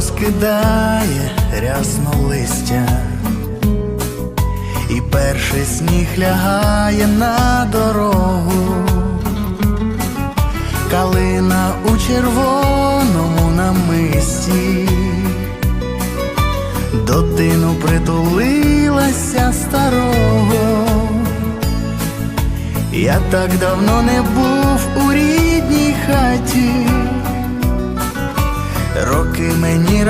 розкидає рясно листя, і перший сніг лягає на дорогу, калина у червоному намисті, до тину притулилася старого. Я так давно не був у рідній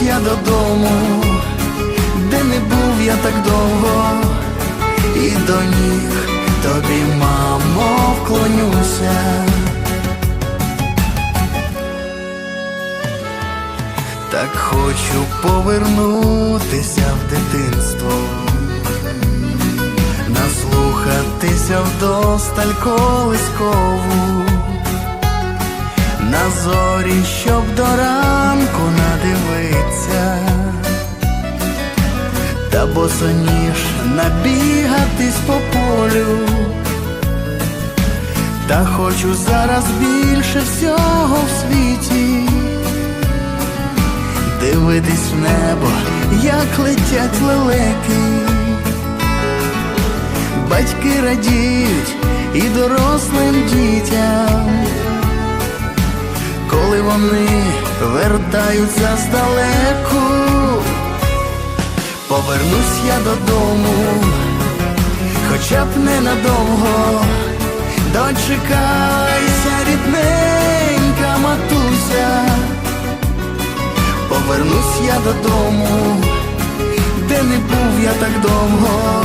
Повернусь я додому, де не був я так довго, і до ніг тобі, мамо, вклонюся. Так хочу повернутися в дитинство, наслухатися вдосталь колискову зорі, щоб до ранку надивиться, та босоніж набігатись по полю, та хочу зараз більше всього в світі, дивитись в небо, як летять лелеки. Батьки радіють і дорослим дітям коли вони вертаються здалеку, повернусь я додому, хоча б ненадовго, дочекайся, рідненька матуся, повернусь я додому, де не був я так довго,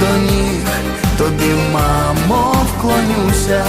до ніг тобі, мамо, вклонюся.